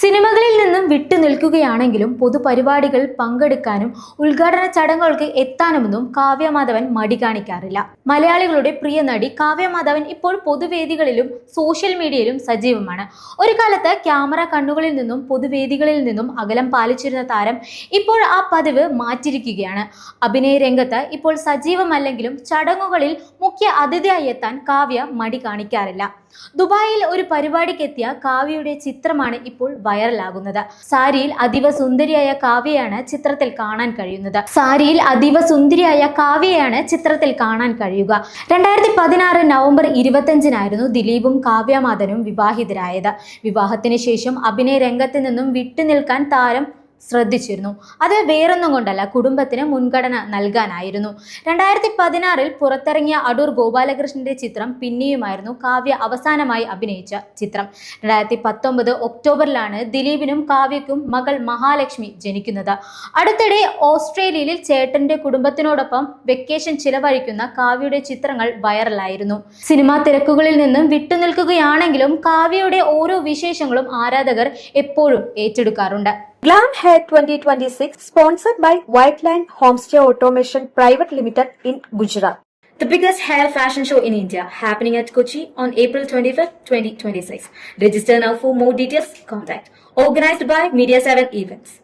സിനിമകളിൽ നിന്നും വിട്ടു നിൽക്കുകയാണെങ്കിലും പൊതുപരിപാടികൾ പങ്കെടുക്കാനും ഉദ്ഘാടന ചടങ്ങുകൾക്ക് എത്താനുമൊന്നും കാവ്യമാധവൻ മടി കാണിക്കാറില്ല മലയാളികളുടെ പ്രിയ നടി കാവ്യമാധവൻ ഇപ്പോൾ പൊതുവേദികളിലും സോഷ്യൽ മീഡിയയിലും സജീവമാണ്. ഒരു കാലത്ത് ക്യാമറ കണ്ണുകളിൽ നിന്നും പൊതുവേദികളിൽ നിന്നും അകലം പാലിച്ചിരുന്ന താരം ഇപ്പോൾ ആ പതിവ് മാറ്റിയിരിക്കുകയാണ്. അഭിനയ രംഗത്ത് ഇപ്പോൾ സജീവമല്ലെങ്കിലും ചടങ്ങുകളിൽ മുഖ്യ അതിഥിയായി എത്താൻ കാവ്യ മടി കാണിക്കാറില്ല ദുബായിൽ ഒരു പരിപാടിക്കെത്തിയ കാവ്യയുടെ ചിത്രമാണ് ഇപ്പോൾ വൈറലാകുന്നത്. സാരിയിൽ അതീവ സുന്ദരിയായ കാവ്യയാണ് ചിത്രത്തിൽ കാണാൻ കഴിയുന്നത്. സാരിയിൽ അതീവ സുന്ദരിയായ കാവ്യയാണ് ചിത്രത്തിൽ കാണാൻ കഴിയുക. രണ്ടായിരത്തി പതിനാറ് നവംബർ ഇരുപത്തഞ്ചിനായിരുന്നു ദിലീപും കാവ്യമാധനും വിവാഹിതരായത്. വിവാഹത്തിന് ശേഷം അഭിനയ രംഗത്ത് നിന്നും വിട്ടുനിൽക്കാൻ താരം ശ്രദ്ധിച്ചിരുന്നു. അത് വേറൊന്നും കൊണ്ടല്ല കുടുംബത്തിന് മുൻഗണന നൽകാനായിരുന്നു. രണ്ടായിരത്തി പതിനാറിൽ പുറത്തിറങ്ങിയ അടൂർ ഗോപാലകൃഷ്ണന്റെ ചിത്രം പിന്നെയുമായിരുന്നു കാവ്യ അവസാനമായി അഭിനയിച്ച ചിത്രം. രണ്ടായിരത്തി പത്തൊമ്പത് ഒക്ടോബറിലാണ് ദിലീപിനും കാവ്യക്കും മകൾ മഹാലക്ഷ്മി ജനിക്കുന്നത്. അടുത്തിടെ ഓസ്ട്രേലിയയിൽ ചേട്ടന്റെ കുടുംബത്തിനോടൊപ്പം വെക്കേഷൻ ചിലവഴിക്കുന്ന കാവ്യയുടെ ചിത്രങ്ങൾ വൈറലായിരുന്നു. സിനിമാ തിരക്കുകളിൽ നിന്നും വിട്ടുനിൽക്കുകയാണെങ്കിലും കാവ്യയുടെ ഓരോ വിശേഷങ്ങളും ആരാധകർ എപ്പോഴും ഏറ്റെടുക്കാറുണ്ട്. Glam Hair 2026 sponsored by Whiteline Homestay Automation Private Limited in Gujarat. The biggest hair fashion show in India happening at Kochi on April 25th, 2026. Register now for more details. Contact. Organized by Media 7 Events.